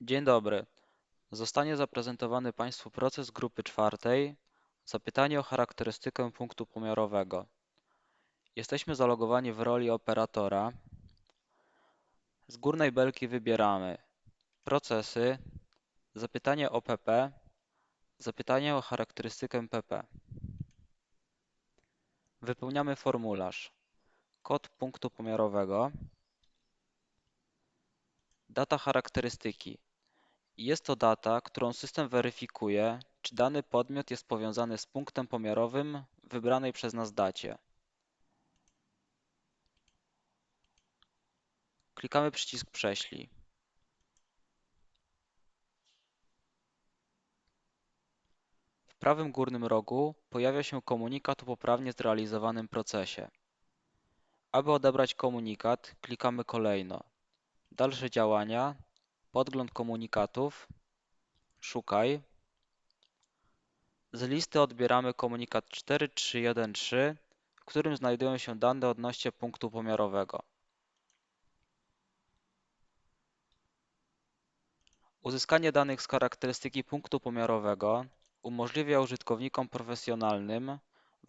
Dzień dobry. Zostanie zaprezentowany Państwu proces grupy czwartej Zapytanie o charakterystykę punktu pomiarowego. Jesteśmy zalogowani w roli operatora. Z górnej belki wybieramy Procesy, Zapytanie o pp, Zapytanie o charakterystykę pp. Wypełniamy formularz. Kod punktu pomiarowego. Data charakterystyki. Jest to data, którą system weryfikuje, czy dany podmiot jest powiązany z punktem pomiarowym wybranej przez nas dacie. Klikamy przycisk Prześlij. W prawym górnym rogu pojawia się komunikat o poprawnie zrealizowanym procesie. Aby odebrać komunikat, klikamy kolejno Dalsze działania, podgląd komunikatów, szukaj. Z listy odbieramy komunikat 4313, w którym znajdują się dane odnośnie punktu pomiarowego. Uzyskanie danych z charakterystyki punktu pomiarowego umożliwia użytkownikom profesjonalnym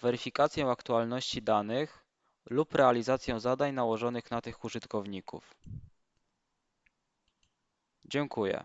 weryfikację aktualności danych lub realizację zadań nałożonych na tych użytkowników. Dziękuję.